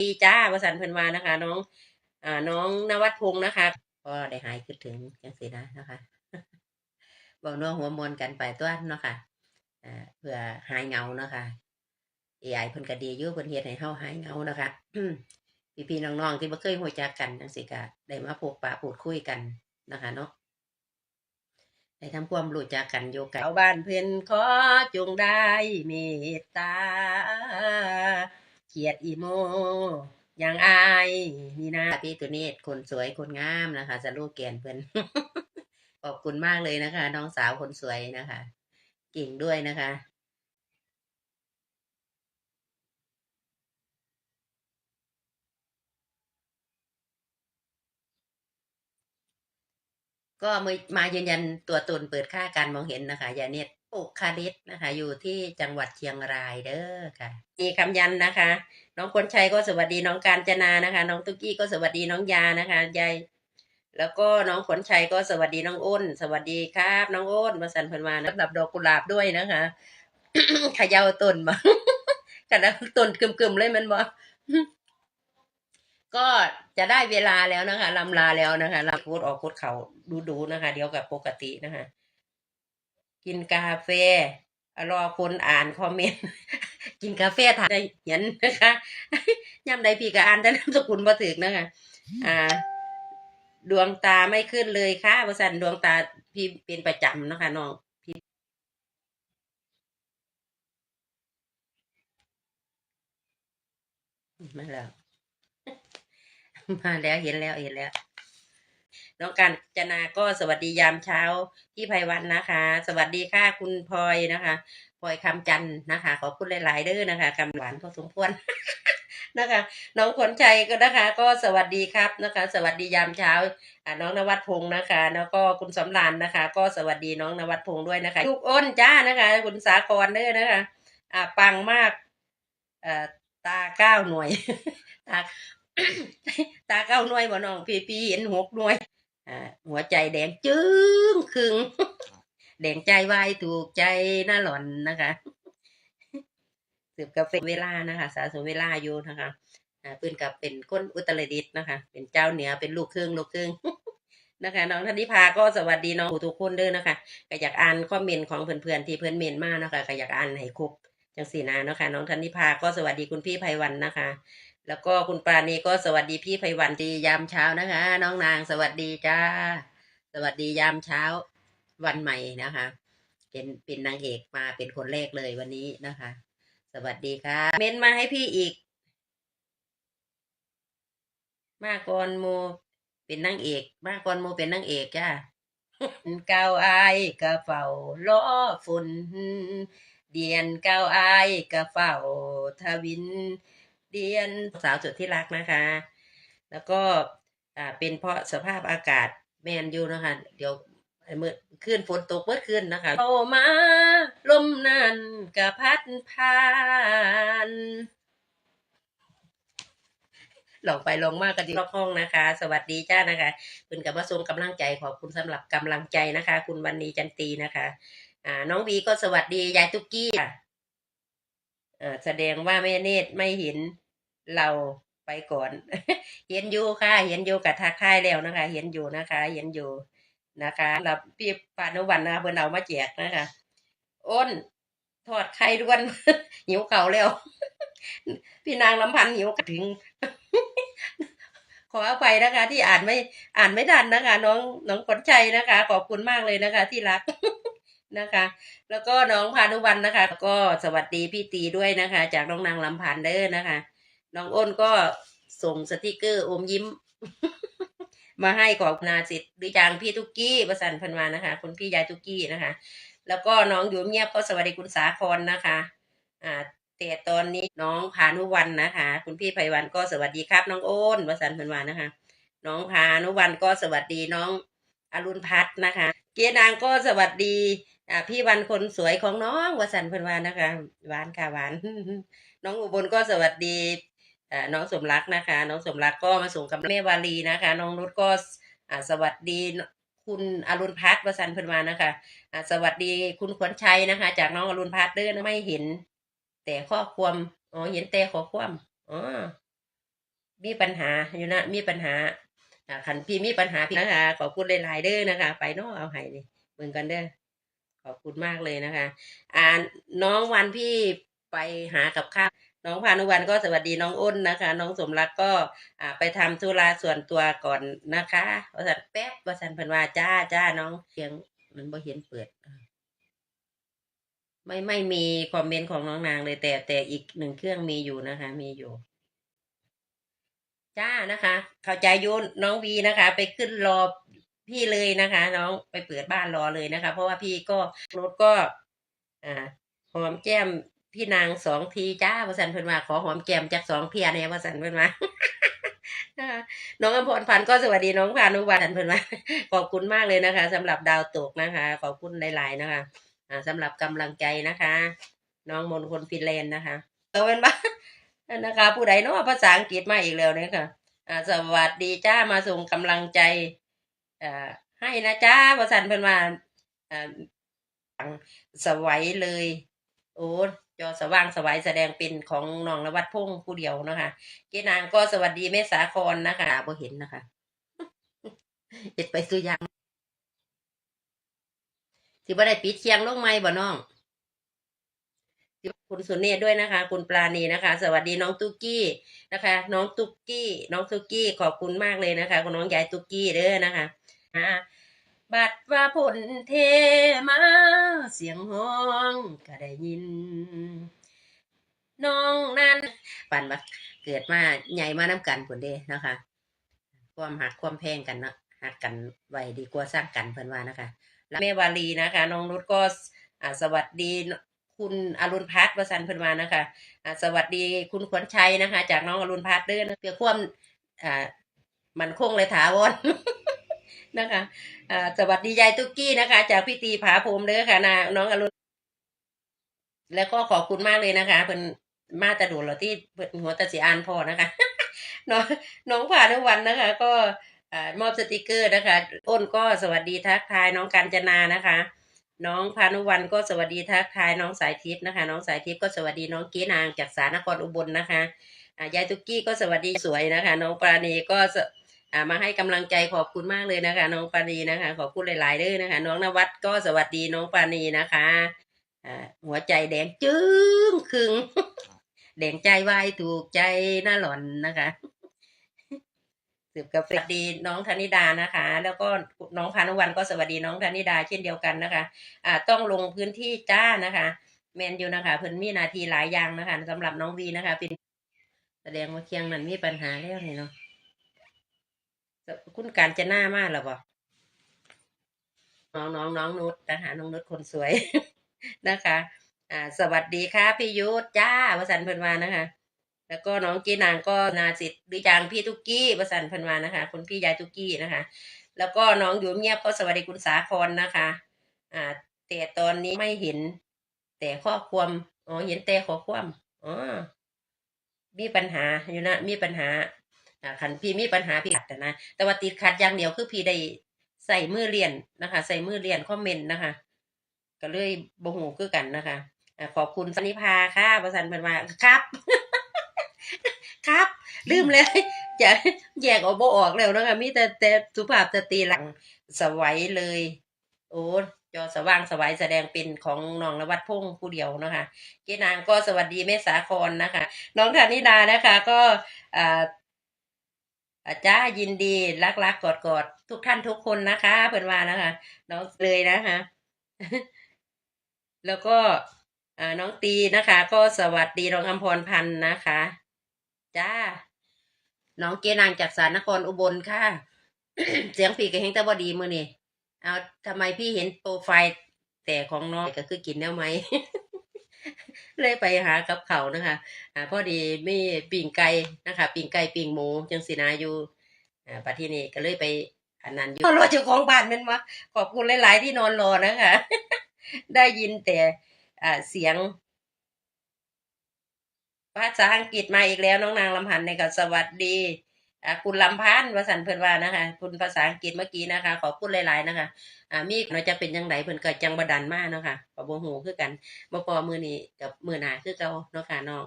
ดีจ้าประสันเพิ่นมานะคะ น้องอ่าน้องนวัดพงศ์นะคะก็ได้หายคิดถึงจังสีนะนะคะบอกนัวหัวมวนกันไปตัวเนาะค่ะอ่าเพื่อหายเงาเนาะค่ะ AI เพิ่นก็ดีอยู่เพิ่นเฮ็ดให้เฮาหายเงานะคะพี่ๆน้องๆที่บ่เคยรู้จักกันจังซี่ก็ได้มาพบปะพูดคุยกันนะคะเนาะได้ทำความรู้จักกันอยู่กับชาวบ้านเพิ่นขอจงได้เมตตา เขียดอีโมย่างอายนี่นะพี่ตัวนี้คนสวยคนงามนะคะสโลแกเกียนเพิ่นขอบคุณมากเลยนะคะ น้องสาวคนสวยนะคะ เก่งด้วยนะคะก็มายืนยันตัวตนเปิดค่าการมองเห็นนะคะยาเน็ต ปุคาริสนะคะ อยู่ที่จังหวัดเชียงรายเด้อค่ะมีคำยันนะคะ น้องคนชัยก็สวัสดีน้องการจนานะคะ น้องตุ๊กกี้ก็สวัสดีน้องยานะคะยายแล้วก็น้องขนชัยก็สวัสดีน้องอ้น สวัสดีครับ น้องอ้นมาสันเพันมานะสำหรับดอกกุหลาบด้วยนะคะขย่าต้นมากระดังต้นกึมๆเลยมันบ่ก็จะได้เวลาแล้วนะคะลำลาแล้วนะคะลาโคดออกโคดเขาดูๆนะคะ เดียวกับปกตินะคะ กินกาแฟรอคนอ่านคอมเมนต์กินกาแฟถ่ายได้เห็นนะคะย่ำใดพี่ก็อ่านแต่นามสกุลบ่ถึกนะคะอ่า ดวงตาไม่ขึ้นเลยค่ะประสันดวงตาพี่เป็นประจำนะคะน้องพี่มาแล้ว มาแล้วเห็นแล้วเห็นแล้ว น้องการจนาก็สวัสดียามเช้าพี่ไพวันนะคะ สวัสดีค่ะคุณพลอยนะคะพลอยคำจันนะคะ ขอบคุณหลาย ๆเด้อนะคะคำหวานพอสมควรนะคะน้องขนชัยก็นะคะ ก็สวัสดีครับนะคะ สวัสดียามเช้าน้องนวัดพงศ์นะคะ แล้วก็คุณสำรานนะคะ ก็สวัสดีน้องนวัดพงศ์ด้วยนะคะลูกอ้นจ้านะคะ คุณสากรเด้อนะคะอ่าปังมากเอ่อตาเก้าหน่วยตาตาเก้าหน่วยบ่น้องพี่พี่เห็นหกหน่วย หัวใจแดงจึ้งคึง แดงใจวายถูกใจน่าหล่อนนะคะสืบกาแฟเวลานะคะ สะสมเวลาอยู่นะคะอ่าเพื่อนกับเป็นคนอุตรดิตถ์นะคะ เป็นเจ้าเหนือเป็นลูกครึ่งลูกครึ่งนะคะน้องธนิพาก็สวัสดีน้องทุกคนด้อนะคะก็อยากอ่านคอมเมนต์ของเพื่อนๆที่เพื่อนเมนมากนะคะก็อยากอ่านให้ครบจังสีนานะคะน้องธนิพาก็สวัสดีคุณพี่ไพวันนะคะ แล้วก็คุณปราณีก็สวัสดีพี่ไพวันดียามเช้านะคะ น้องนางสวัสดีจ้า สวัสดียามเช้าวันใหม่นะคะ เป็นเป็นนางเอกมาเป็นคนแรกเลยวันนี้นะคะ สวัสดีค่ะ เมนมาให้พี่อีก มาก่อนโมเป็นนางเอก มาก่อนโมเป็นนางเอกจ้าเก้าอายกะเฝ้าล้อฝุ่นเดียนเก้าอายกะเฝ้าทวิน เดียนสาวสุดที่รักนะคะ แล้วก็อ่าเป็นเพราะสภาพอากาศแมนอยู่นะคะ เดี๋ยวเมื่อคืนฝนตกเมื่อคืนนะคะเข้ามาลมนั่นกะพัดผ่านลองไปลองมากกันดีรอบห้องนะคะ สวัสดีจ้านะคะคุณกับมาส่งกำลังใจขอบคุณสำหรับกำลังใจนะคะ คุณวันนีจันตีนะคะอ่าน้องวีก็สวัสดียายตุ๊กกี้อ่าแสดงว่าแม่เนตรไม่เห็น เราไปก่อน เห็นอยู่ค่ะ เห็นอยู่กับทักทายแล้วนะคะ เห็นอยู่นะคะ เห็นอยู่นะคะสำหรับพี่ปานุวันนะคะเพิ่นเอามาแจกนะคะอ้นทอดไข่ด้วน หิวเก่าแล้ว พี่นางลำพันธ์หิวถึง ขออภัยนะคะ ที่อ่านไม่อ่านไม่ทันนะคะ น้องน้องขนชัยนะคะ ขอบคุณมากเลยนะคะ ที่รักนะคะ แล้วก็น้องพานุวันนะคะ ก็สวัสดีพี่ตีด้วยนะคะ จากน้องนางลำพันธ์เด้อนะคะ น้องอ้นก็ส่งสติกเกอร์อมยิ้ม มาให้ขอบนาสิทธิ์หรือจางพี่ทุกกี้ประสันพันวานะคะ คุณพี่ยายทุกกี้นะคะ แล้วก็น้องอยู่เงียบก็สวัสดีคุณสาครนะคะ อ่าแต่ตอนนี้น้องพานุวันนะคะ คุณพี่ไพวันก็สวัสดีครับ น้องอ้นประสันพันวานะคะ น้องพานุวันก็สวัสดีน้องอรุณพัฒน์นะคะ เกียรนางก็สวัสดีอ่าพี่วันคนสวยของน้องวสันพันวานนะคะหวานค่ะหวาน น้องอุบลก็สวัสดี น้องสมรักนะคะ น้องสมรักก็มาส่งกับแม่วาลีนะคะ น้องนุชก็อ่าสวัสดีคุณอรุณพัฒน์วสันเพันวานะคะอ่าสวัสดีคุณขวัญชัยนะคะ จากน้องอรุณพัฒน์เด้อนไม่เห็น แต่ข้อความอ๋อเห็นแต่ข้อความอ๋อมีปัญหาอยู่นะมีปัญหาอ่าคันพี่มีปัญหาพี่นะคะขอบคุณหลายๆเด้อนะคะ ไปเนาะเอาให้นี่เบิ่งกันเด้อขอบคุณมากเลยนะคะ อ่าน้องวันพี่ไปหากับข้าว น้องพานุวันก็สวัสดีน้องอ้นนะคะ น้องสมรักก็อ่าไปทำธุระส่วนตัวก่อนนะคะว่าสันแป๊บว่าสันเพิ่นว่าจ้าจ้าน้องเสียงมันบ่เห็นเปิดอ่าไม่ไม่มีคอมเมนต์ของน้องนางเลยแต่แต่อีกหนึ่งเครื่องมีอยู่นะคะ มีอยู่ จ้านะคะ เข้าใจยุนน้องวีนะคะ ไปขึ้นรอพี่เลยนะคะ น้องไปเปิดบ้านรอเลยนะคะ เพราะว่าพี่ก็รถก็ อ่าหอมแก้ม พี่นางสองทีจ้าว่าสันเพิ่นว่าขอหอมแก้มจากสองเพียเนี่ยว่าสันเพิ่นว่าน้องอภรพันธ์ก็สวัสดีน้องพานุวันเพิ่นว่าขอบคุณมากเลยนะคะสำหรับดาวตกนะคะ ขอบคุณหลายๆนะคะอ่าสำหรับกำลังใจนะคะ น้องมนคนฟินแลนด์นะคะเอาเป็นว่านะคะ ผู้ใดเนาะภาษาอังกฤษมาอีกแล้วเนี่ยค่ะอ่าสวัสดีจ้ามาส่งกำลังใจอ่าให้นะจ้าประสันเพิ่นวาอ่าสวัยเลย โอ้จอสว่างสวัยแสดงเป็นของน้องนวัดพงผู้เดียวนะคะเกนางก็สวัสดีแม่สาครนะคะบ่เห็นนะคะเอ็ดไปตัวอย่างสิบ่ได้ปิดเคียงลงไหมบ่น้องคุณสุเนศด้วยนะคะ คุณปราณีนะคะ สวัสดีน้องตุกกี้นะคะ น้องตุกกี้ น้องตุกกี้ขอบคุณมากเลยนะคะคุณน้องยายตุกกี้เด้อนะคะอ่า บัดว่าผลเทมาเสียงห้องก็ได้ยิน น้องนั้นปันว่าเกิดมาใหญ่มาน้ำกันผลเด้นะคะ ความหักความแพงกันเนาะหักกันไว้ดีกว่าสร้างกันเพิ่นว่านะคะแล้วแม่วาลีนะคะ น้องนุชก็อ่าสวัสดีคุณอรุณพัฒน์วสันเพิ่นมานะคะอ่าสวัสดีคุณขวัญชัยนะคะ จากน้องอรุณพัฒน์เด้อนเพื่อความอ่ามันคงเลยถาวร นะคะอ่าสวัสดียายตุ๊กกี้นะคะ จากพี่ตีผาพรมเด้อค่ะนะน้องอรุณแล้วก็ขอบคุณมากเลยนะคะเพิ่นมาตะดูเราที่เพิ่นหัวตะสีอานพอนะคะ น้องน้องผ่านุวันนะคะ ก็อ่ามอบสติกเกอร์นะคะอ้นก็สวัสดีทักทายน้องกัญจนานะคะ น้องพานุวันก็สวัสดีทักทายน้องสายทิพย์นะคะ น้องสายทิพย์ก็สวัสดีน้องกีนางจากสารนครอุบลนะคะยายตุกกี้ก็สวัสดีสวยนะคะ น้องปราณีก็ อ่ามาให้กำลังใจขอบคุณมากเลยนะคะ น้องปาณีนะคะ ขอบคุณหลายๆเด้อนะคะ น้องนวัดก็สวัสดีน้องปาณีนะคะอ่าหัวใจแดงจึ้งคึงแดงใจวายถูกใจน่าหล่อนนะคะสืบกาแฟสวัสดีน้องธนิดานะคะ แล้วก็น้องพานุวันก็สวัสดีน้องธนิดาเช่นเดียวกันนะคะ อ่าต้องลงพื้นที่จ้านะคะแมนอยู่นะคะเพิ่นมีนาทีหลายอย่างนะคะสำหรับน้องวีนะคะ เป็นแสดงว่าเคียงนั้นมีปัญหาแล้วเนาะ คุณการจะหน้ามากหรอบ่น้องน้องน้องนุชนะคะน้องนุชคนสวย นะคะ อ่า สวัสดีค่ะพี่ยุทธจ้าวสันเพิ่นมานะคะ แล้วก็น้องจีนางก็นาสิทธิ์หรือจางพี่ตุกกี้วสันเพิ่นมานะคะ คุณพี่ยายตุกกี้นะคะ แล้วก็น้องอยู่เงียบก็สวัสดีคุณสาครนะคะ อ่า แต่ตอนนี้ไม่เห็น แต่ข้อความอ๋อเห็นแต่ข้อความอ๋อมีปัญหาอยู่นะมีปัญหา คันพี่มีปัญหาพี่ขัดนะแต่ว่าติดขัดอย่างเดียวคือพี่ได้ใส่มือเรียนนะคะ ใส่มือเรียนคอมเมนต์นะคะ ก็เลยบ่หูคือกันนะคะขอบคุณสนิพาค่ะประสันเพิ่นว่าครับ ครับ ลืมเลยจะแยกออกบออกแล้วนะคะมีแต่แต่สุภาพสตรีหลังสวัยเลย โอ้จอสว่างสวัยแสดงเป็นของน้องนวัดพงผู้เดียวนะคะเกนางก็สวัสดีแม่สาครนะคะ น้องธนิดานะคะ ก็อ่า อาจ้ายินดีรักรักกอดกอดทุกท่านทุกคนนะคะเพิ่อนว่านะคะน้องเลยนะคะแล้วก็น้องตีนะคะ ก็สวัสดีน้องอมพรพันธ์นะคะ จ้า น้องเกนางจากสารนครอุบลค่ะ เสียงปีกับเฮงตะบอดีมือนี่เอาทำไมพี่เห็นโปรไฟล์แต่ของน้องก็คือกินแล้วไหม เลยไปหากับเขานะคะอ่าพอดีมีปิ่งไก่นะคะปิ่งไก่ปิ่งหมูจังสินาอยู่อ่าปัที่นี่ก็เลยไปอันนั้นอยู่รอเจ้าของบ้านแมันวะขอบคุณหลาย ๆ ที่นอนรอนะคะ ได้ยินแต่อ่าเสียงภาษาอังกฤษมาอีกแล้วน้องนางลำพันธ์ในกับสวัสดี อ่าคุณลำพันธ์วสันเพิ่นว่านะคะ คุณภาษาอังกฤษเมื่อกี้นะคะ ขอพูดหลายๆนะคะ อ่ามีเนาะจะเป็นยังไงเพิ่นเกิดจังบดันมาเนาะค่ะปะบ่หูคือกันบ่พอมือนี้กับมือหนาคือเก่าเนาะค่ะน้อง